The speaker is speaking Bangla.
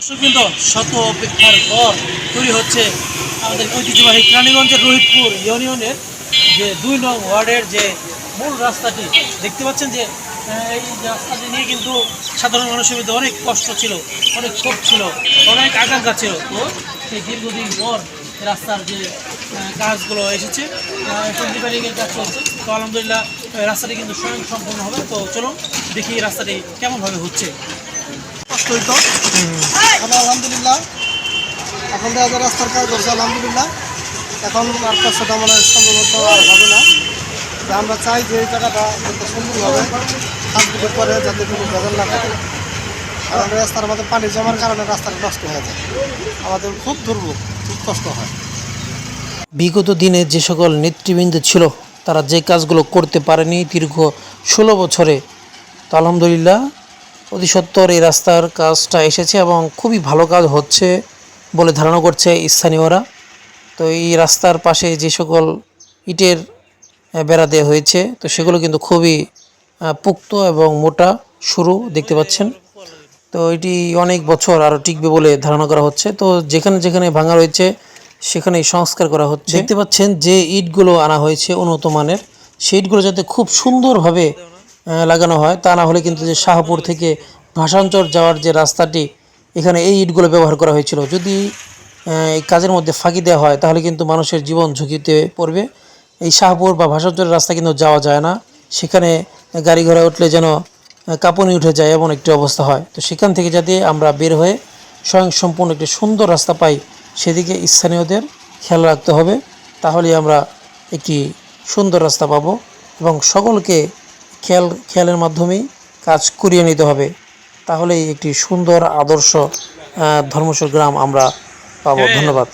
দর্শকবৃন্দ শত অপেক্ষার পর তৈরি হচ্ছে আমাদের ঐতিহ্যবাহী রানীগঞ্জের রোহিতপুর ইউনিয়নের যে দুই নং ওয়ার্ডের যে মূল রাস্তাটি। দেখতে পাচ্ছেন যে এই রাস্তাটি নিয়ে কিন্তু সাধারণ মানুষের মধ্যে অনেক কষ্ট ছিল, অনেক ক্ষোভ ছিল, অনেক আকাঙ্ক্ষা ছিল। তো সেই দীর্ঘদিন পর রাস্তার যে কাজগুলো এসেছে রিপেয়ারিংয়ের কাজ চলছে। তো আলহামদুলিল্লাহ, রাস্তাটি কিন্তু স্বয়ং সম্পূর্ণ হবে। তো চলুন দেখি রাস্তাটি কেমনভাবে হচ্ছে। কষ্ট হইতো। এখন আলহামদুলিল্লাহ। এখন দেখা রাস্তার কাজ করছে আলহামদুলিল্লাহ। এখন আর মানে সম্ভবত আর হবে না। তো আমরা চাই যে এই জায়গাটা যাতে সুন্দরভাবে কাজগুলো করে যাতে কোনো ভেজাল না থাকে। কারণ রাস্তার মধ্যে পানি জমার কারণে রাস্তাটা নষ্ট হয়ে যায়। আমাদের খুব দুর্ভোগ খুব কষ্ট হয়। বিগত দিনে যে সকল নেতৃবৃন্দ ছিল তারা যে কাজগুলো করতে পারেনি দীর্ঘ ষোলো বছরে তো আলহামদুলিল্লাহ অতি সত্বর এই রাস্তার কাজটা এসেছে এবং খুবই ভালো কাজ হচ্ছে বলে ধারণা করছে স্থানীয়রা। তো এই রাস্তার পাশে যে সকল ইটের বেড়া দেওয়া হয়েছে, তো সেগুলো কিন্তু খুবই পুক্ত এবং মোটা শুরু দেখতে পাচ্ছেন। তো এটি অনেক বছর আরও টিকবে বলে ধারণা করা হচ্ছে। তো যেখানে যেখানে ভাঙা রয়েছে সেখানে সংস্কার করা হচ্ছে। দেখতে পাচ্ছেন যে ইটগুলো আনা হয়েছে উন্নত মানের। সেই ইটগুলো যাতে খুব সুন্দরভাবে লাগানো হয়, তা না হলে কিন্তু যে শাহপুর থেকে ভাষাঞ্চর যাওয়ার যে রাস্তাটি, এখানে এই ইটগুলো ব্যবহার করা হয়েছিল। যদি এই কাজের মধ্যে ফাঁকি দেওয়া হয়, তাহলে কিন্তু মানুষের জীবন ঝুঁকিতে পড়বে। এই শাহপুর বা ভাষাঞ্চলের রাস্তা কিন্তু যাওয়া যায় না। সেখানে গাড়ি ঘোড়া উঠলে যেন কাঁপুনি উঠে যায়, এমন একটি অবস্থা হয়। তো সেখান থেকে যাতে আমরা বের হয়ে স্বয়ং সম্পূর্ণ একটি সুন্দর রাস্তা পাই, সেদিকে স্থানীয়দের খেয়াল রাখতে হবে। তাহলে আমরা একটি সুন্দর রাস্তা পাবো এবং সকলকে খেয়াল খেয়ালের মাধ্যমেই কাজ করিয়ে নিতে হবে। তাহলেই একটি সুন্দর আদর্শ আহ, ধর্মস্বর গ্রাম আমরা পাবো। ধন্যবাদ।